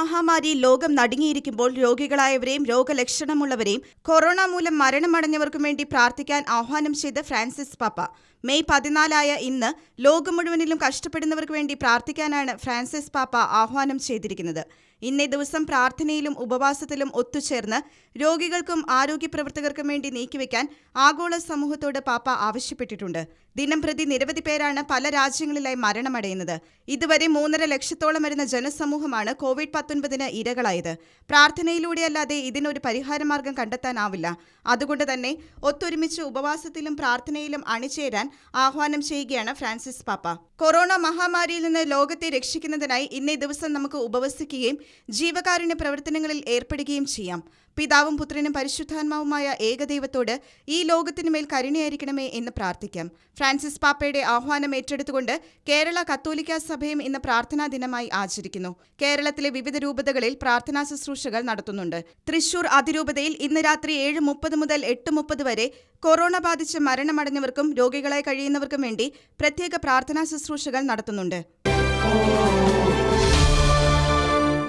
മഹാമാരി ലോകം നടുങ്ങിയിരിക്കുമ്പോൾ രോഗികളായവരെയും രോഗലക്ഷണമുള്ളവരെയും കൊറോണ മൂലം മരണമടഞ്ഞവർക്കും വേണ്ടി പ്രാർത്ഥിക്കാൻ ആഹ്വാനം ചെയ്ത് ഫ്രാൻസിസ് പാപ്പ. മെയ് പതിനാലായ ഇന്ന് ലോകം മുഴുവനിലും കഷ്ടപ്പെടുന്നവർക്ക് വേണ്ടി പ്രാർത്ഥിക്കാനാണ് ഫ്രാൻസിസ് പാപ്പ ആഹ്വാനം ചെയ്തിരിക്കുന്നത്. ഇന്നേ ദിവസം പ്രാർത്ഥനയിലും ഉപവാസത്തിലും ഒത്തുചേർന്ന് രോഗികൾക്കും ആരോഗ്യ പ്രവർത്തകർക്കും വേണ്ടി നീക്കിവെക്കാൻ ആഗോള സമൂഹത്തോട് പാപ്പ ആവശ്യപ്പെട്ടിട്ടുണ്ട്. ദിനം പ്രതി നിരവധി പേരാണ് പല രാജ്യങ്ങളിലായി മരണമടയുന്നത്. ഇതുവരെ മൂന്നര ലക്ഷത്തോളം വരുന്ന ജനസമൂഹമാണ് കോവിഡ് പത്തൊൻപതിന് ഇരകളായത്. പ്രാർത്ഥനയിലൂടെയല്ലാതെ ഇതിനൊരു പരിഹാരമാർഗം കണ്ടെത്താനാവില്ല. അതുകൊണ്ട് തന്നെ ഒത്തൊരുമിച്ച് ഉപവാസത്തിലും പ്രാർത്ഥനയിലും അണിചേരാൻ ആഹ്വാനം ചെയ്യുകയാണ് ഫ്രാൻസിസ് പാപ്പ. കൊറോണ മഹാമാരിയിൽ നിന്ന് ലോകത്തെ രക്ഷിക്കുന്നതിനായി ഇന്നേ ദിവസം നമുക്ക് ഉപവസിക്കുകയും ജീവകാരുണ്യ പ്രവർത്തനങ്ങളിൽ ഏർപ്പെടുകയും ചെയ്യാം. പിതാവും പുത്രനും പരിശുദ്ധാത്മാവുമായ ഏകദൈവത്തോട് ഈ ലോകത്തിനുമേൽ കരുണയായിരിക്കണമേ എന്ന് പ്രാർത്ഥിക്കാം. ഫ്രാൻസിസ് പാപ്പയുടെ ആഹ്വാനം ഏറ്റെടുത്തുകൊണ്ട് കേരള കത്തോലിക്കാ സഭയും ഇന്ന് പ്രാർത്ഥനാ ദിനമായി ആചരിക്കുന്നു. കേരളത്തിലെ വിവിധ രൂപതകളിൽ പ്രാർത്ഥനാ ശുശ്രൂഷകൾ നടത്തുന്നുണ്ട്. തൃശൂർ അതിരൂപതയിൽ ഇന്ന് രാത്രി ഏഴ് മുപ്പത് മുതൽ എട്ട് മുപ്പത് വരെ കൊറോണ ബാധിച്ച് മരണമടഞ്ഞവർക്കും രോഗികളായി കഴിയുന്നവർക്കും വേണ്ടി പ്രത്യേക പ്രാർത്ഥനാ ശുശ്രൂഷകൾ നടത്തുന്നുണ്ട്.